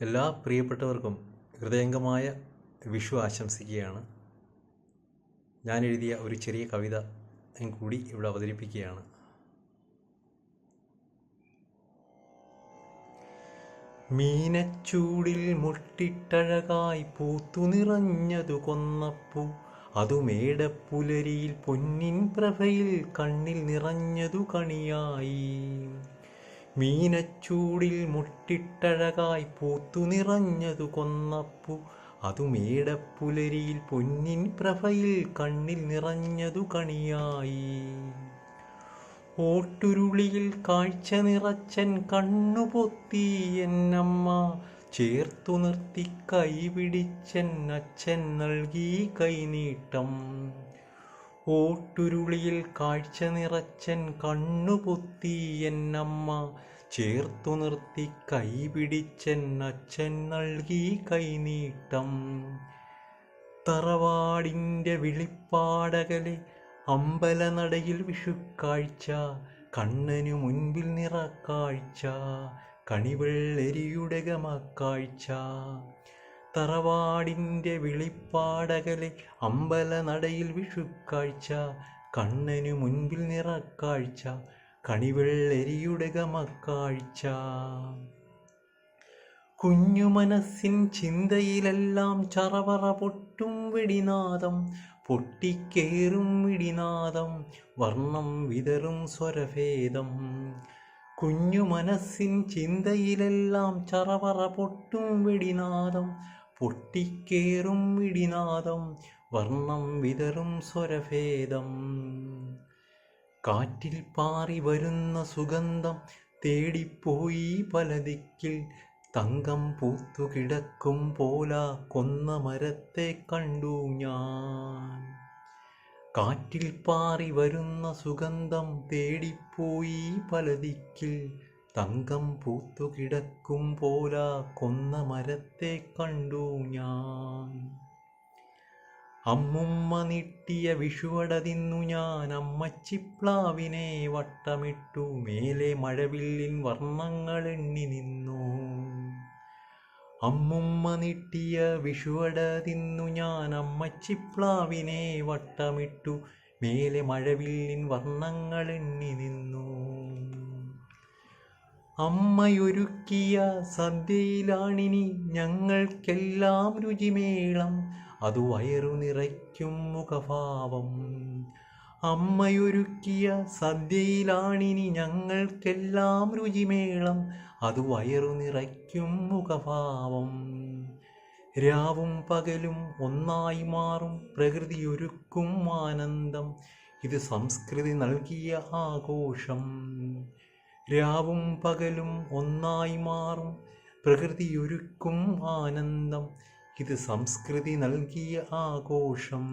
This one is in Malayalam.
എല്ലാ പ്രിയപ്പെട്ടവർക്കും ഹൃദയംഗമായ വിഷു ആശംസിക്കുകയാണ്. ഞാൻ എഴുതിയ ഒരു ചെറിയ കവിത കൂടി ഇവിടെ അവതരിപ്പിക്കുകയാണ്. മീനച്ചൂടിൽ മുട്ടിട്ടഴകായി പൂത്തു നിറഞ്ഞതു കൊന്നപ്പൂ അതു മേടപ്പുലരിയിൽ പൊന്നിൻ പ്രഭയിൽ കണ്ണിൽ നിറഞ്ഞതു കണിയായി. മീനച്ചൂടിൽ മുട്ടിട്ടഴകായി പൂത്തു നിറഞ്ഞതു കൊന്നപ്പൂ അതു മേടപ്പുലരിയിൽ പൊന്നിൻ പ്രഭയിൽ കണ്ണിൽ നിറഞ്ഞതു കണിയായി. ഓട്ടുരുളിയിൽ കാഴ്ച നിറച്ചൻ കണ്ണുപൊത്തി എന്നമ്മ ചേർത്തു നിർത്തി കൈപിടിച്ചൻ അച്ഛൻ നൽകി കൈനീട്ടം. ഓട്ടുരുളിയിൽ കാഴ്ച നിറച്ചൻ കണ്ണുപൊത്തി എന്നമ്മ. ചേർത്തു നിർത്തി കൈപിടിച്ചൻ അച്ഛൻ നൽകി കൈനീട്ടം. തറവാടിന്റെ വിളിപ്പാടകലെ അമ്പലനടയിൽ വിഷുക്കാഴ്ച കണ്ണനു മുൻപിൽ നിറക്കാഴ്ച കണിവെള്ളരിയുടെ ഗമക്കാഴ്ച തറവാടിന്റെ വിളിപ്പാടകലെ അമ്പലനടയിൽ വിഷുക്കാഴ്ച കണ്ണനു മുൻപിൽ നിറക്കാഴ്ച കണിവെള്ളരിയുടെ ഗമക്കാഴ്ച. കുഞ്ഞു മനസ്സിൻ ചിന്തയിലെല്ലാം ചറവറ പൊട്ടും വെടിനാദം പൊട്ടിക്കേറും വിടിനാദം വർണം വിതറും സ്വരഭേദം. കുഞ്ഞു മനസ്സിൻ ചിന്തയിലെല്ലാം ചറവറ പൊട്ടും വെടിനാദം. പൊട്ടിക്കേറും വിടിനാദം വർണം വിതറും സ്വരഭേദം. കാറ്റിൽ പാറി വരുന്ന സുഗന്ധം തേടിപ്പോയി പല ദിക്കിൽ. തങ്കം പൂത്തു കിടക്കും പോല കൊന്ന മരത്തെ കണ്ടു ഞാൻ. കാറ്റിൽ പാറി വരുന്ന സുഗന്ധം തേടിപ്പോയി പലതിക്കിൽ. തങ്കം പൂത്തു കിടക്കും പോല കൊന്ന മരത്തെ കണ്ടു ഞാൻ. അമ്മുമ്മ നീട്ടിയ വിഷുവട തിന്നു ഞാൻ. അമ്മച്ചിപ്ലാവിനെ വട്ടമിട്ടു. മേലെ മഴവില്ലിൻ വർണങ്ങൾ എണ്ണി നിന്നു. അമ്മുമ്മ നീട്ടിയ വിഷുവട തിന്നു ഞാൻ അമ്മച്ചിപ്ലാവിനെ വട്ടമിട്ടു. മേലെ മഴവില്ലിൻ വർണങ്ങൾ എണ്ണി നിന്നു. അമ്മയൊരുക്കിയ സദ്യയിലാണിനി ഞങ്ങൾക്കെല്ലാം രുചിമേളം. അതു വയറു നിറയ്ക്കും മുഖഭാവം. അമ്മയൊരുക്കിയ സദ്യയിലാണിനി ഞങ്ങൾക്കെല്ലാം രുചിമേളം. അത് വയറു നിറയ്ക്കും മുഖഭാവം. രാവും പകലും ഒന്നായി മാറും പ്രകൃതിയൊരുക്കും ആനന്ദം. ഇത് സംസ്കൃതി നൽകിയ ആഘോഷം. രാവും പകലും ഒന്നായി മാറും പ്രകൃതിയൊരുക്കും ആനന്ദം. ഇത് സംസ്കൃതി നൽകിയ ആഘോഷം.